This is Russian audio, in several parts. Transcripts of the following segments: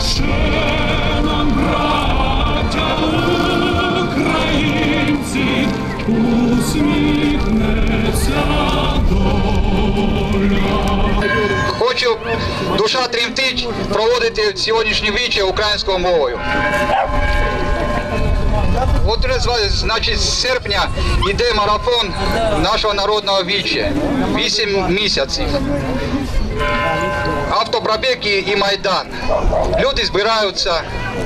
Ще нам, браття українці, усміхнеться. Хочу душа тремтить проводити сьогоднішнє віче українською мовою. От значить, з серпня йде марафон нашого народного віче. Вісім місяців. Автопробіги і майдан. Люди збираються,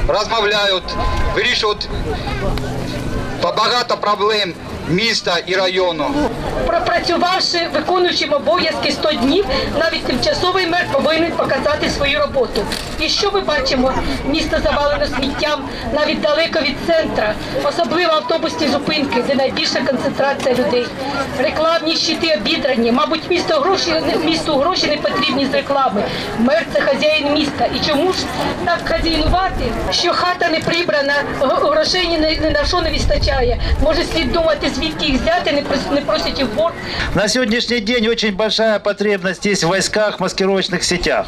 розмовляють, вирішують багато проблем Міста і району. Пропрацювавши виконуючим обов'язки 100 днів, навіть тимчасовий мер повинен показати свою роботу. І що ми бачимо? Місто завалено сміттям навіть далеко від центра, особливо автобусні зупинки, де найбільша концентрація людей. Рекламні щити обідрані. Мабуть, місто гроші місту гроші не потрібні з реклами. Мер це хазяїн міста. І чому ж так хазяїнувати, що хата не прибрана, грошей ні, на- що не вистачає. Може слід думати, звідки їх взяти, не прос- не просять і в борг. На сегодняшний день очень большая потребность есть в войсках, маскировочных сетях.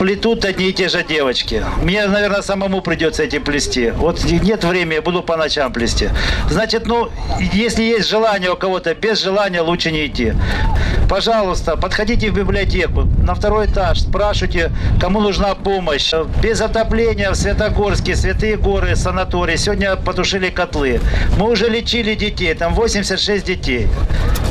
Плетут одни и те же девочки. Мне, наверное, самому придется эти плести. Вот нет времени, я буду по ночам плести. Значит, ну, если есть желание у кого-то, без желания лучше не идти. Пожалуйста, подходите в библиотеку, на второй этаж, спрашивайте, кому нужна помощь. Без отопления в Святогорске, Святые горы, санаторий. Сегодня потушили котлы. Мы уже лечили детей, там 86 детей.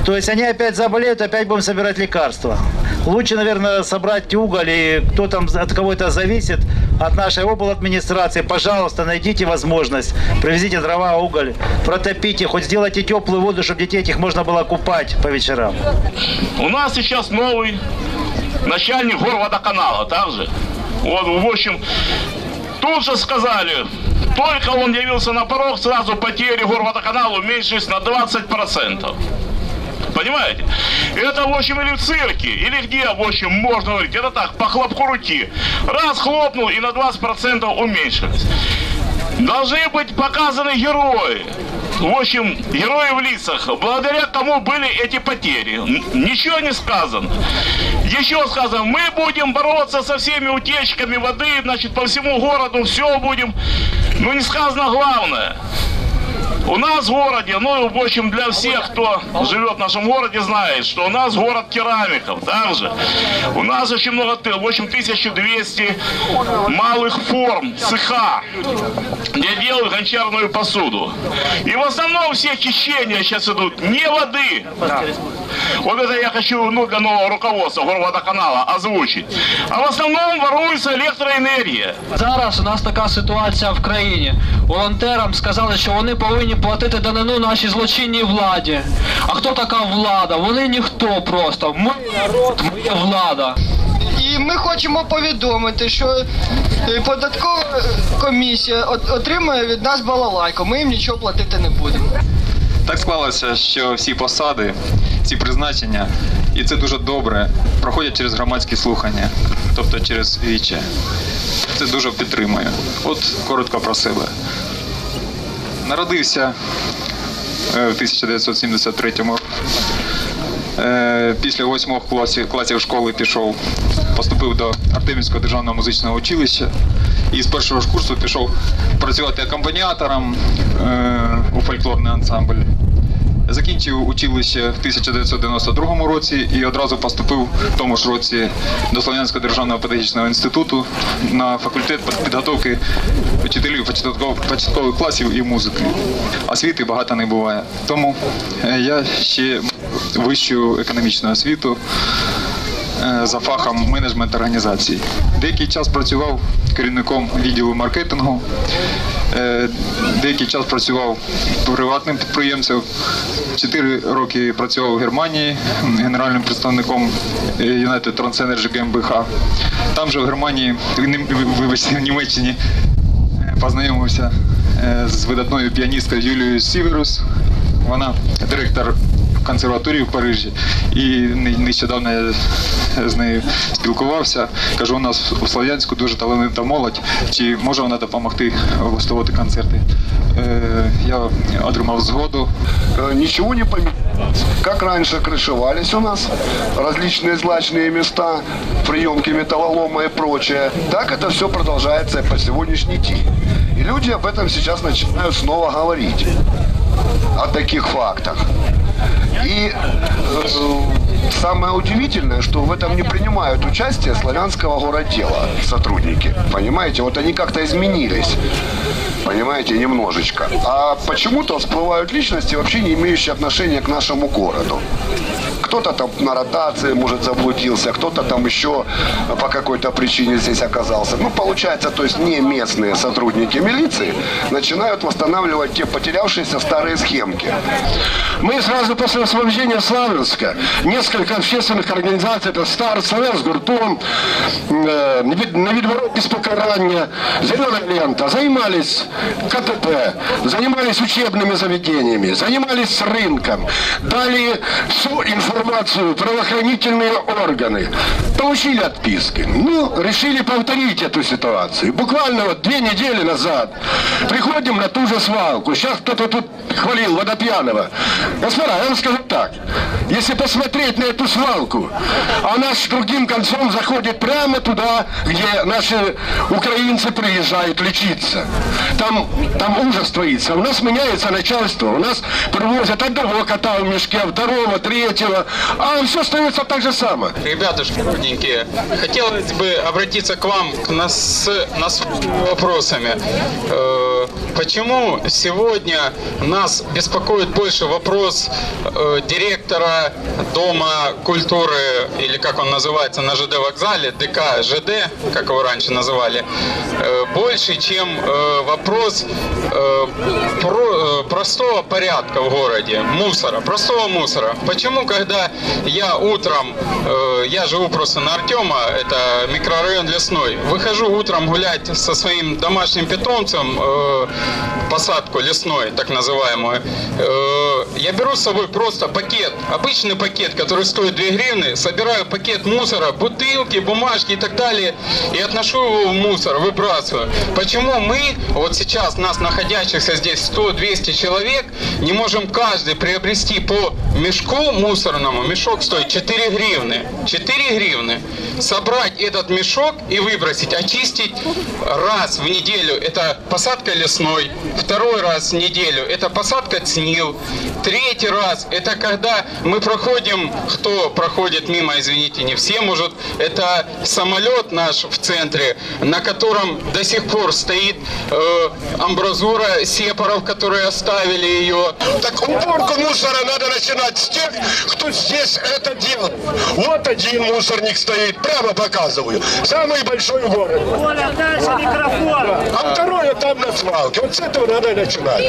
То есть они опять заболеют, опять будем собирать лекарства. Лучше, наверное, собрать уголь, и кто там от кого это зависит, от нашей обл. администрации, пожалуйста, найдите возможность, привезите дрова, уголь, протопите, хоть сделайте теплую воду, чтобы детей этих можно было купать по вечерам. У нас сейчас новый начальник горводоканала, также. Вот, в общем, тут же сказали, только он явился на порог, сразу потери горводоканала уменьшились на 20%. Понимаете? Это, в общем, или в цирке, или где, в общем, можно говорить. Это так, по хлопку руки. Раз хлопнул и на 20% уменьшились. Должны быть показаны герои. В общем, герои в лицах, благодаря кому были эти потери. Ничего не сказано. Еще сказано, мы будем бороться со всеми утечками воды, значит, по всему городу все будем. Но не сказано главное. У нас в городе, ну, в общем, для всех, кто живет в нашем городе, знает, что у нас город керамиков, также. У нас очень много, ты- в общем, 1200 малых форм, цеха, где делают гончарную посуду. И в основном все хищения сейчас идут не воды. Вот это я хочу, ну, для нового руководства горводоканала озвучить. А в основном воруется электроэнергия. Зараз у нас така ситуація в країні. Волонтерам сказали, що вони повинні платити данину нашій злочинній владі. А хто така влада? Вони ніхто просто. Ми народ, ми є влада. І ми хочемо повідомити, що е, податкова комісія от- отримує від нас балалайку. Ми їм нічого платити не будемо. Так склалося, що всі посади, всі призначення, і це дуже добре, проходять через громадські слухання, тобто через віче. Це дуже підтримую. От коротко про себе. Народився е, в 1973 році. Е, Після восьмого класів, класів школи пішов, поступив до Артемівського державного музичного училища і з першого ж курсу пішов працювати акомпаніатором е, у фольклорний ансамбль. Закінчив училище в 1992 році і одразу поступив в тому ж році до Слов'янського державного педагогічного інституту на факультет підготовки вчителів початкових, класів і музики. Освіти багато не буває. Тому е, я ще вищу економічну освіту е, за фахом менеджмент організацій. Деякий час працював керівником відділу маркетингу. Деякий час працював приватним підприємцем. Чотири роки працював в Германії генеральним представником е, United Transenergy GmbH. Там же в Германії, вибачте, в Німеччині е, познайомився е, з видатною піаністкою Юлією Сіверус. Вона директор консерваторії в Парижі. І не- нещодавно я з нею спілкувався. Кажу, у нас у Слов'янську дуже талановита молодь. Чи може вона допомогти влаштовувати концерти? Е, я отримав згоду. Э, ничего не поменялось. Как раньше крышевались у нас различные злачные места, приемки металлолома и прочее, так это все продолжается и по сегодняшний день. И люди об этом сейчас начинают снова говорить, о таких фактах. И э, самое удивительное, что в этом не принимают участие славянского городдела сотрудники. Понимаете, вот они как-то изменились. Понимаете, немножечко. А почему-то всплывают личности, вообще не имеющие отношения к нашему городу. Кто-то там на ротации, может, заблудился, кто-то там еще по какой-то причине здесь оказался. Ну, получается, то есть не местные сотрудники милиции начинают восстанавливать те потерявшиеся старые схемки. Мы сразу после освобождения Славянска, несколько общественных организаций, это Стар, Совет с Гуртом, э, на Видворот без покарания, Зеленая лента, занимались КТП, занимались учебными заведениями, занимались рынком, дали всю информацию правоохранительные органы, получили отписки. Ну, решили повторить эту ситуацию. Буквально вот две недели назад приходим на ту же свалку. Сейчас кто-то тут хвалил Водопьянова. Господа, я вам скажу так. Если посмотреть на эту свалку, она с другим концом заходит прямо туда, где наши украинцы приезжают лечиться. Там, там ужас творится. У нас меняется начальство. У нас привозят одного кота в мешке, второго, третьего. А все остается так же самое. Ребятушки, родненькие, хотелось бы обратиться к вам к нас, нас вопросами. Э, Почему сегодня нас беспокоит больше вопрос э, директора Дома культуры, или как он называется, на ЖД вокзале, ДК ЖД, как его раньше называли, э, больше, чем э, вопрос э, про- э, простого порядка в городе, мусора, простого мусора. Почему, когда я утром, э, я живу просто на Артема, это микрорайон Лесной, выхожу утром гулять со своим домашним питомцем, э, посадку лесной, так называемую, э, я беру с собой просто пакет, обычный пакет, который стоит 2 гривны, собираю пакет мусора, бутылки, бумажки и так далее, и отношу его в мусор, выбрасываю. Почему мы, вот сейчас нас находящихся здесь 100-200 человек, не можем каждый приобрести по мешку мусорному, мешок стоит 4 гривны, 4 гривны, собрать этот мешок и выбросить, очистить раз в неделю, это посадка лесной, второй раз в неделю, это посадка цнил, третий раз, это когда мы проходим, кто проходит мимо, извините, не все, может, это самолет наш в центре, на котором до сих пор стоит э, амбразура сепаров, которые оставили ее. Так уборку мусора надо начинать с тех, кто здесь это делает. Вот один мусорник стоит, прямо показываю. Самый большой в городе. А второе там на свалке. Вот с этого надо начинать.